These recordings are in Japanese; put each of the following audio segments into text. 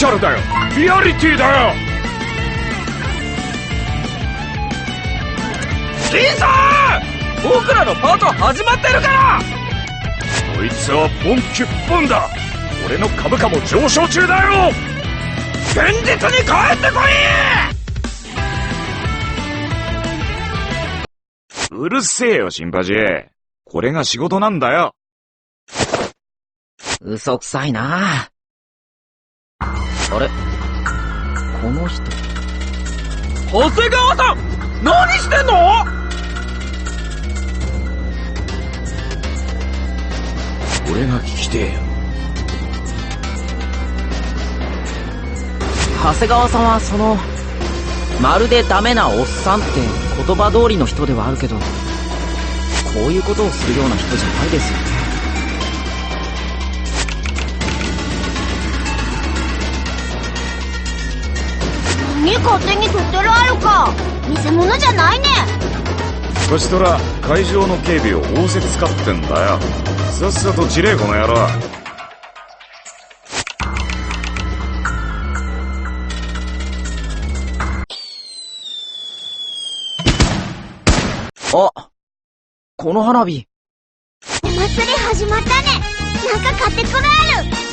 チャルだよ。リアリティだよ。リンさん僕らのパート始まってるから!こいつは本気っぽんだ。俺の株価も上昇中だよ!現実に帰ってこい!うるせえよ、シンパジー。これが仕事なんだよ。嘘くさいな。あれ？この人。長谷川さん何してんの？俺が聞きてえよ。長谷川さんはその、まるでダメなおっさんって言葉通りの人ではあるけど、こういうことをするような人じゃないですよね。何勝手に取ってるあるか偽物じゃないねこちとら、会場の警備を仰せ使ってんだよ。さっさと散れ、この野郎。あこの花火。お祭り始まったねなんか買ってくるある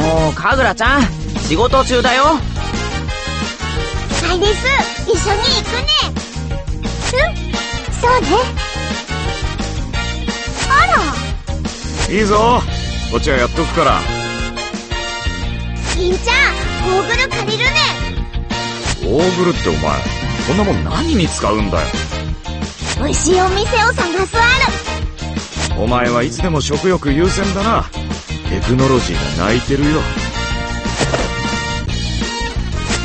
もう、かぐらちゃん、仕事中だよ。はいです一緒に行くねうん？そうねあらいいぞこっちはやっとくから。金ちゃんゴーグル借りるねオーグルってお前、そんなもん何に使うんだよ。美味しいお店を探すあるお前はいつでも食欲優先だな。テクノロジーが泣いてるよ。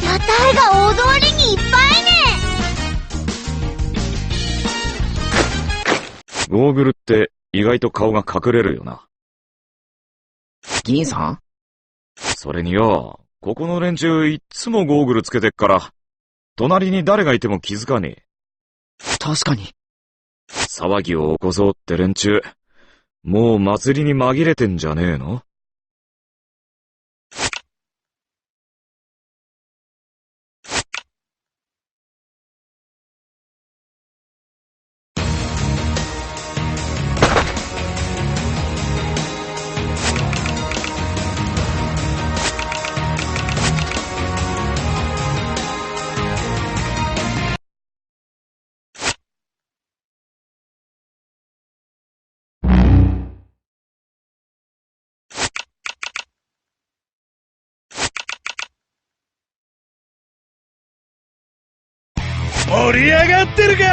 屋台が大通りにいっぱいねゴーグルって意外と顔が隠れるよな。銀さん？それによ、ここの連中いっつもゴーグルつけてっから、隣に誰がいても気づかねえ。確かに。騒ぎを起こそうって連中、もう祭りに紛れてんじゃねえの？盛り上がってるか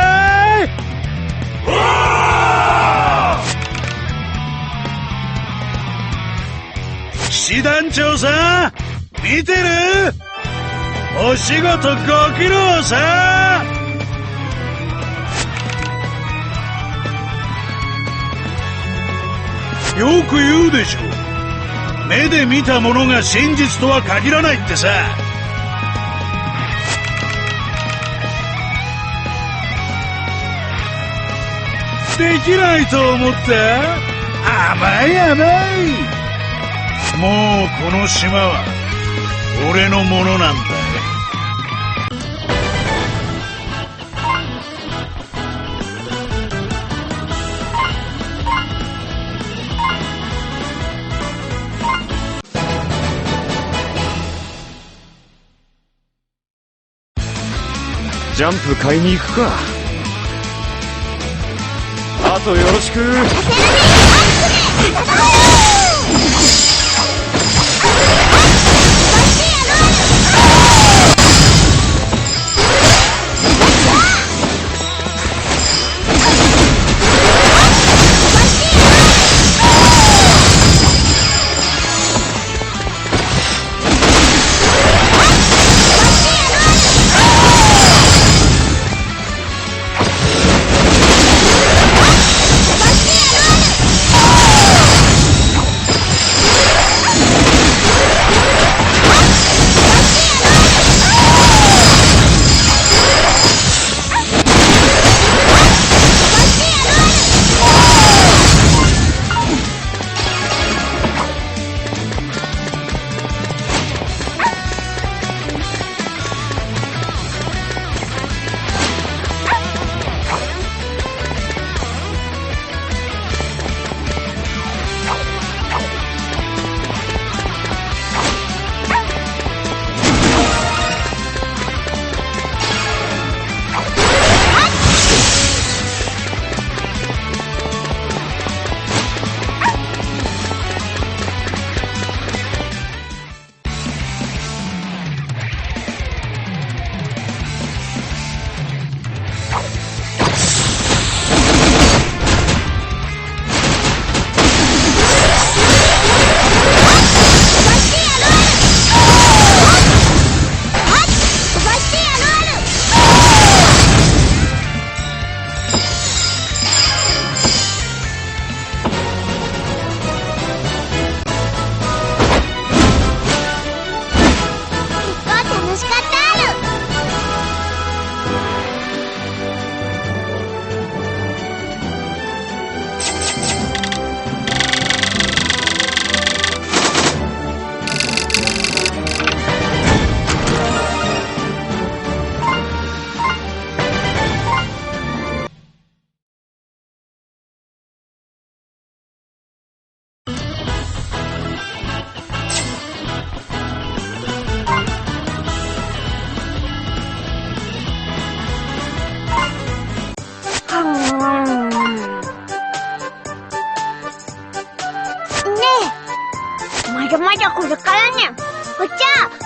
騎士団長さん見てる？お仕事ご苦労さよく言うでしょ目で見たものが真実とは限らないってさ。できないと思った甘い甘い。もうこの島は俺のものなんだよ。ジャンプ買いに行くか。よろしく。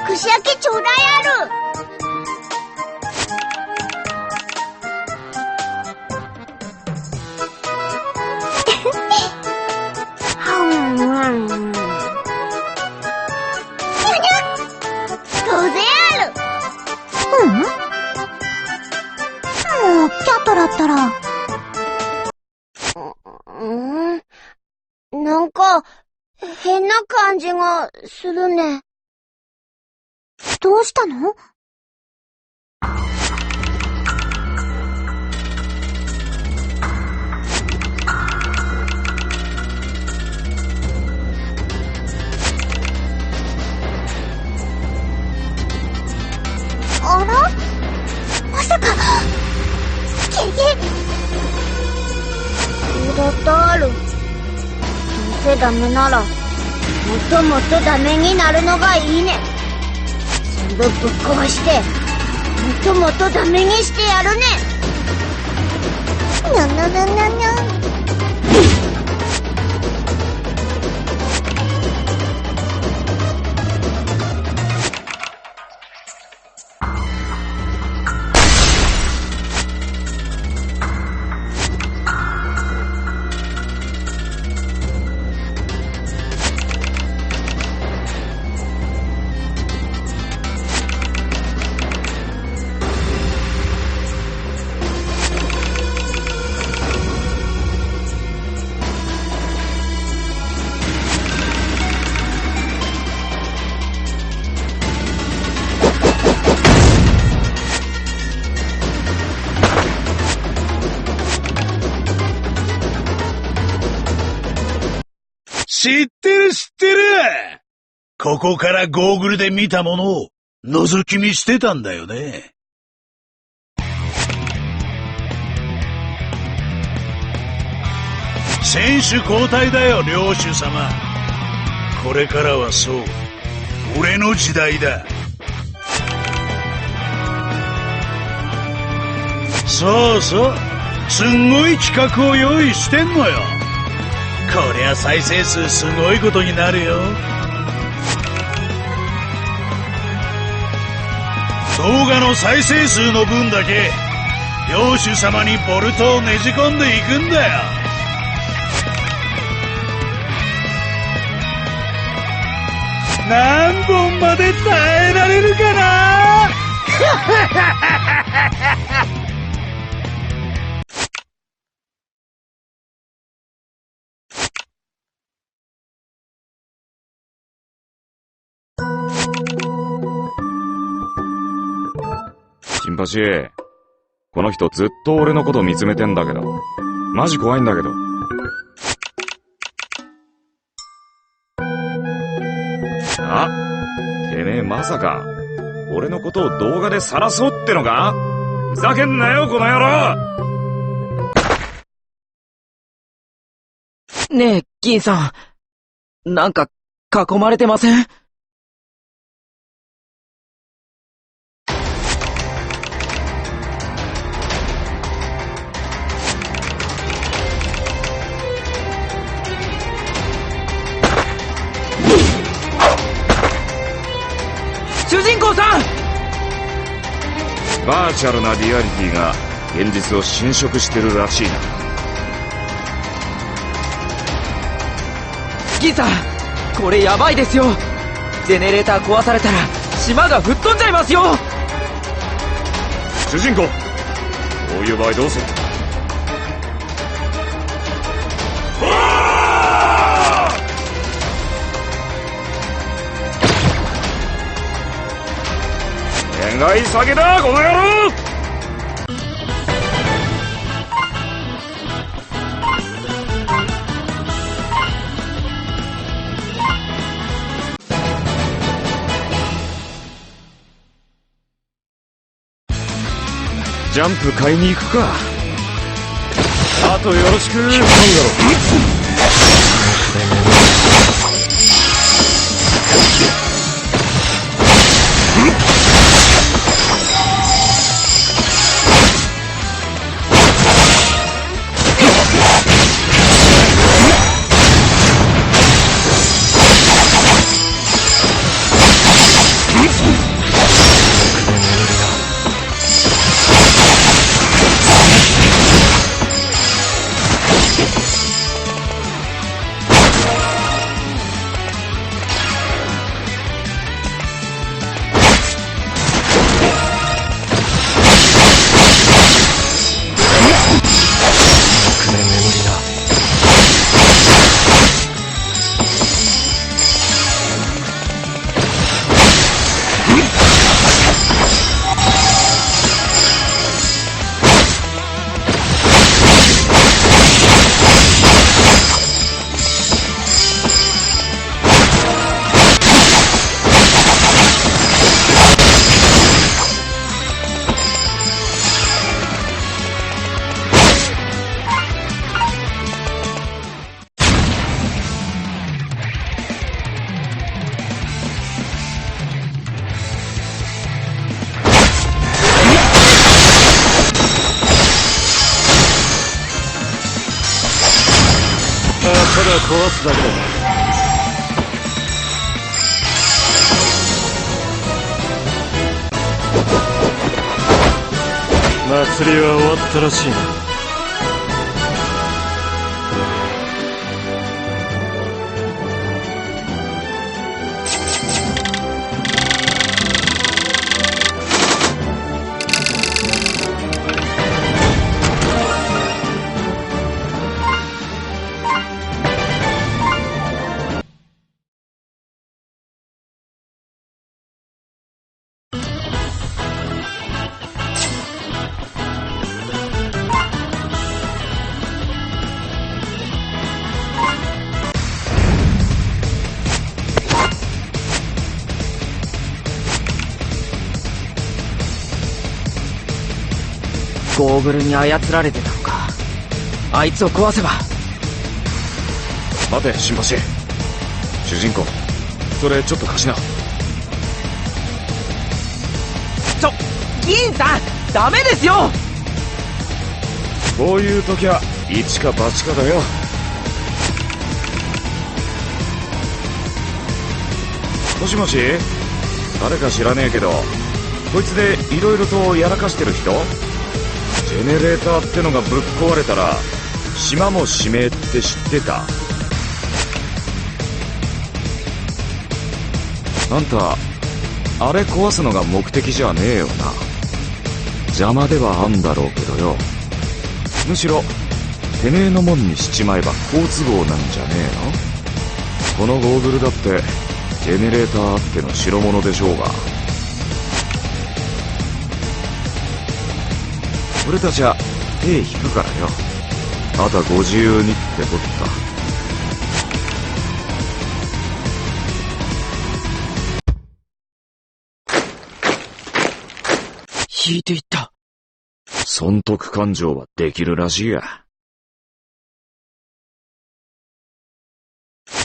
串焼きちょうだいある。ん当然ある。うんもう、キャットだったら。ん、なんか、変な感じがするね。どうしたの？あら？まさか、ゲゲそうだったある。どうせダメなら、もっともっとダメになるのがいいね。部ぶっ壊して、もともとダメにしてやるね。にゃにゃにゃにゃにゃ。ここからゴーグルで見たものを覗き見してたんだよね。選手交代だよ、領主様。これからはそう、俺の時代だ。そうそう、すんごい企画を用意してんのよ。こりゃ再生数すごいことになるよ。動画の再生数の分だけ、領主様にボルトをねじ込んでいくんだよ。何本まで耐えられるかな？この人ずっと俺のこと見つめてんだけど、マジ怖いんだけど。あ、てめえまさか、俺のことを動画で晒そうってのか？ふざけんなよ、この野郎！ねえ、銀さん。なんか、囲まれてません？バーチャルなリアリティが現実を侵食してるらしいな。銀さんこれやばいですよ。ジェネレーター壊されたら島が吹っ飛んじゃいますよ。主人公こういう場合どうする？願い下げだこの野郎！ジャンプ買いに行くか。あとよろしく。なんだろ。ゴーグルに操られてたのか。あいつを壊せば。待て新橋。主人公。それちょっと貸しな。ちょ銀さんダメですよ。こういう時は一か八かだよ。もしもし？誰か知らねえけどこいつで色々とやらかしてる人？ジェネレーターってのがぶっ壊れたら島も指名って知ってた。あんたあれ壊すのが目的じゃねえよな。邪魔ではあんだろうけどよ。むしろてめえのもんにしちまえば好都合なんじゃねえの？このゴーグルだってジェネレーターあっての代物でしょうが。俺たちは手引くからよ。あとはご自由にってこった。引いていった。損得感情はできるらしいや。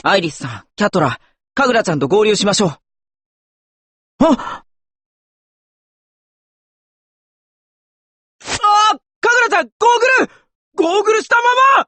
アイリスさんキャトラカグラちゃんと合流しましょう。あたゴーグル!ゴーグルしたまま!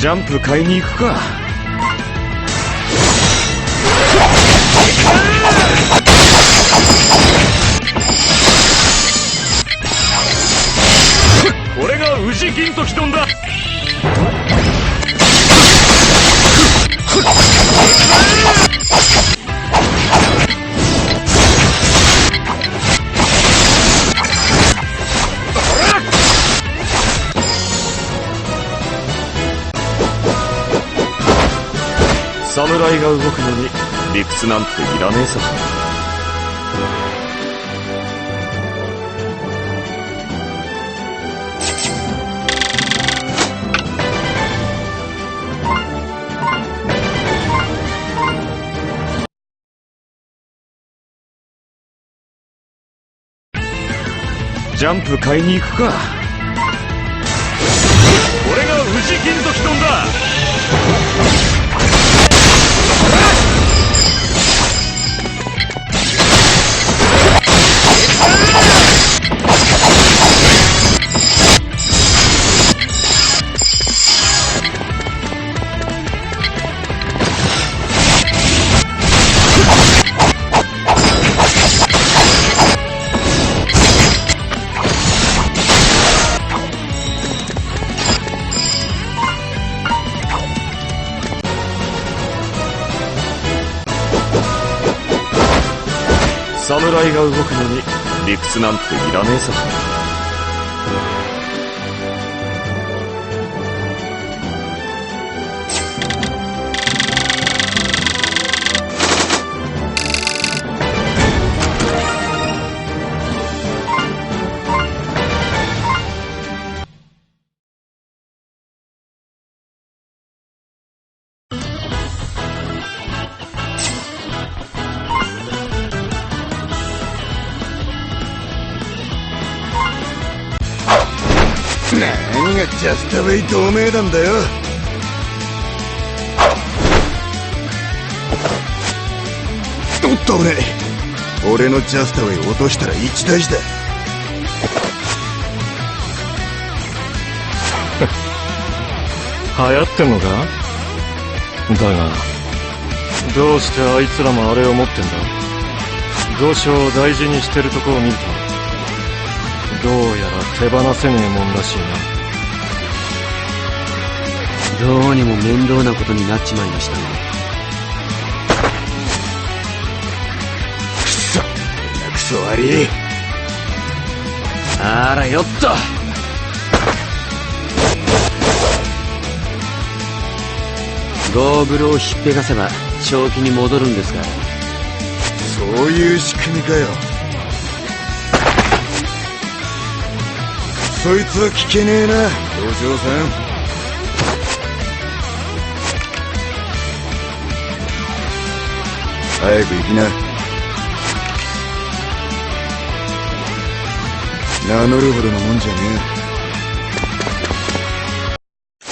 ジャンプ買いに行くか。これが宇治銀時丼だ。侍が動くのに。理屈なんていらねえさ。ジャンプ買いに行くか侍が動くのに理屈なんていらねえさ。ジャスタウェイ同盟団だよ。おっと危ねえ。俺のジャスタウェイ落としたら一大事だ。流行ってんのか？だがどうしてあいつらもあれを持ってんだ？五章を大事にしてるとこを見るとどうやら手放せねえもんらしいな。どうにも面倒なことになっちまいましたね。クソクソ悪い。あらよっとゴーグルをひっぺがせば正気に戻るんですからそういう仕組みかよ。そいつは聞けねえな道場さん早く行きな。名乗るほどのもんじゃね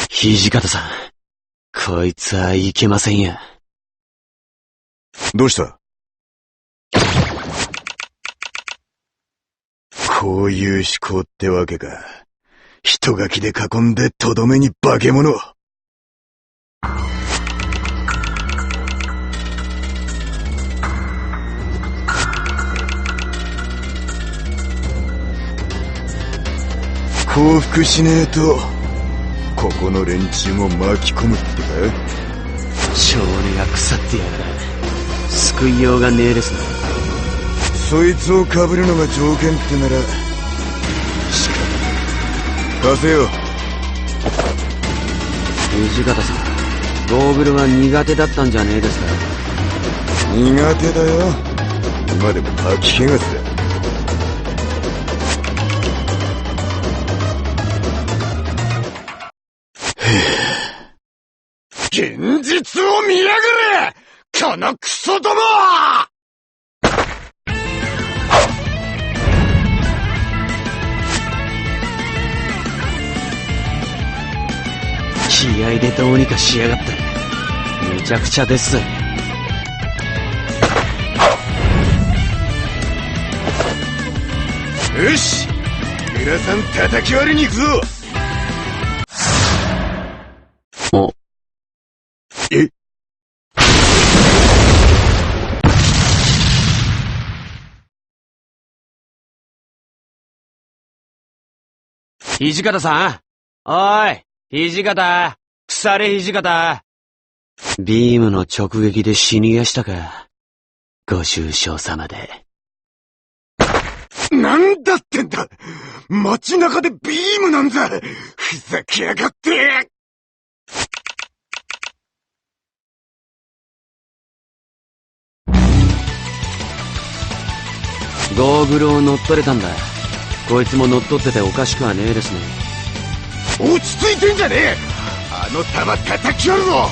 土方さんこいつはいけませんやえどうした？こういう思考ってわけか。人書きで囲んでとどめに化け物降伏しねえとここの連中も巻き込むってか少年が腐ってやがら救いようがねえですな。そいつを被るのが条件ってなら仕方ねえ貸せよ。土方さんゴーグルは苦手だったんじゃねえですか。苦手だよ。今でも吐き気がする気合でどうにかしやがった。むちゃくちゃですぜ。よし皆さん叩き割りに行くぞ。お。え？土方さんおーい土方腐れ土方ビームの直撃で死にやしたか。ご愁傷様で。なんだってんだ。街中でビームなんざ。ふざけやがって。ゴーグルを乗っ取れたんだ。こいつも乗っ取ってておかしくはねえですね落ち着いてんじゃねえ。あの弾叩き割るぞ。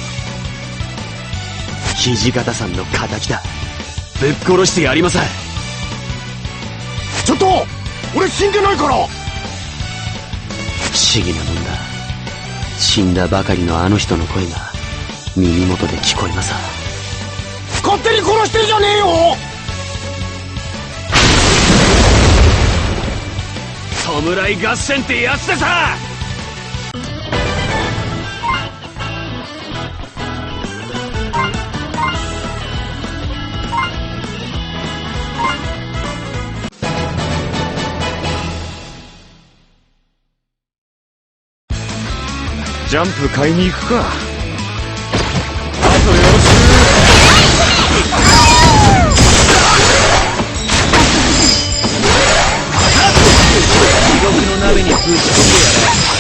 土方さんの仇だ。ぶっ殺してやりますちょっと俺死んでないから。不思議なもんだ。死んだばかりのあの人の声が耳元で聞こえます勝手に殺してんじゃねえよ。弔い合戦ってやつでさジャンプ買いに行くか。あとよろし。く地獄の鍋にぶっ込んやれ